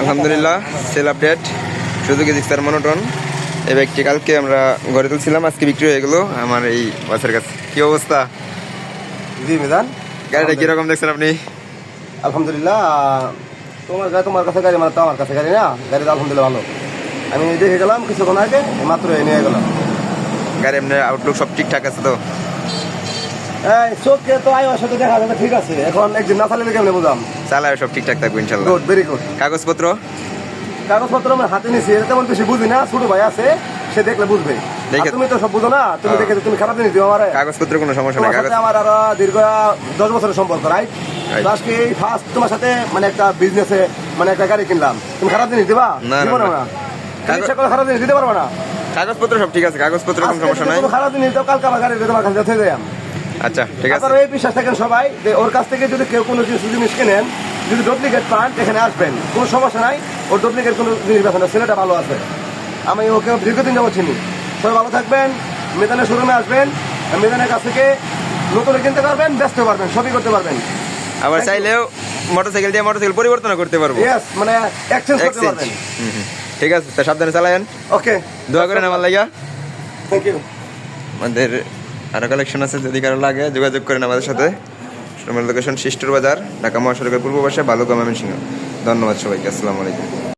আলহামদুলিল্লাহ sale update সুযোগে Gixxer monotone এই ব্যাগটি কালকে আমরা গড়ে তুলছিলাম আজকে বিক্রি হয়ে গেলো আমার এই বাসের কাছে। কি অবস্থা? জি মিজান। গাড়িটা কীরকম দেখছেন আপনি? আলহামদুলিল্লাহ তোমার গাড়ি তোমার কাছে গাড়ি মানে তো আমার কাছে গাড়ি না গাড়িটা আলহামদুলিল্লাহ ভালো। আমি দেখে গেলাম কিছুক্ষণ আগে মাত্র নিয়ে গেলাম। গাড়ি এমনি আউটলুক সব ঠিকঠাক আছে তো? তো আয় সাথে দেখা যাবে ঠিক আছে। এখন একদিন না চালিয়ে কেমনে বুঝলাম চালায় সব ঠিকঠাক থাকবে ইনশাল্লাহ। গুড ভেরি গুড কাগজপত্র? হাতে এটা তেমন বেশি বুঝি না ছোট ভাই আছে সে দেখলে বুঝবে। দেখে- তুমি তো সব বুঝো না তুমি হ্যাঁ। দেখে তুমি খারাপ জিনিস দিও আমার। কাগজপত্র কোনো সমস্যা নেই কাগজ আমার আরও দীর্ঘ দশ বছরের সম্পর্ক রাইট আজকে এই ফার্স্ট তোমার সাথে মানে একটা বিজনেসে মানে একটা গাড়ি কিনলাম। তুমি খারাপ জিনিস দিবা? না, ইচ্ছা করে খারাপ জিনিস দিতে পারবে না। কাগজপত্র সব ঠিক আছে কাগজপত্র কোনো সমস্যা নাই। খারাপ জিনিস দাও কালকে আমার গাড়ি তোমার কাছে থেকে যাই আচ্ছা ঠিক আছে। আপনারা এই বিশ্বাস থাকেন সবাই যে ওর কাছ থেকে যদি কেউ কোনো জিনিস জিনিস কেনেন যদি ডুপ্লিকেট পান এখানে আসবেন। কোনো সমস্যা নাই ওর ডুপ্লিকেট কোনো জিনিস বেছেন না ছেলেটা ভালো আছে। আমি ওকে দীর্ঘদিন যাব চিনি। সবাই ভালো থাকবেন মেদানের শোরুমে আসবেন মেদানের কাছ থেকে নতুন কিনতে পারবেন ব্যস্ত পারবেন সবই করতে পারবেন। আবার. চাইলেও মোটরসাইকেল দিয়ে মোটরসাইকেল পরিবর্তন করতে পারব। ইয়েস মানে এক্সচেঞ্জ করতে পারবেন। ঠিক আছে তা সাবধানে চালায়েন। ওকে দোয়া করেন আমার লাগিয়া থ্যাংক ইউ আমাদের আরও কালেকশন আছে, যদি কারও লাগে, যোগাযোগ করেন আমাদের সাথে। লোকেশন শিষ্টুর বাজার, ঢাকা মহাসড়কের পূর্ব পাশে বালুকা ময়মনসিংহ ধন্যবাদ সবাইকে, আসসালামু আলাইকুম।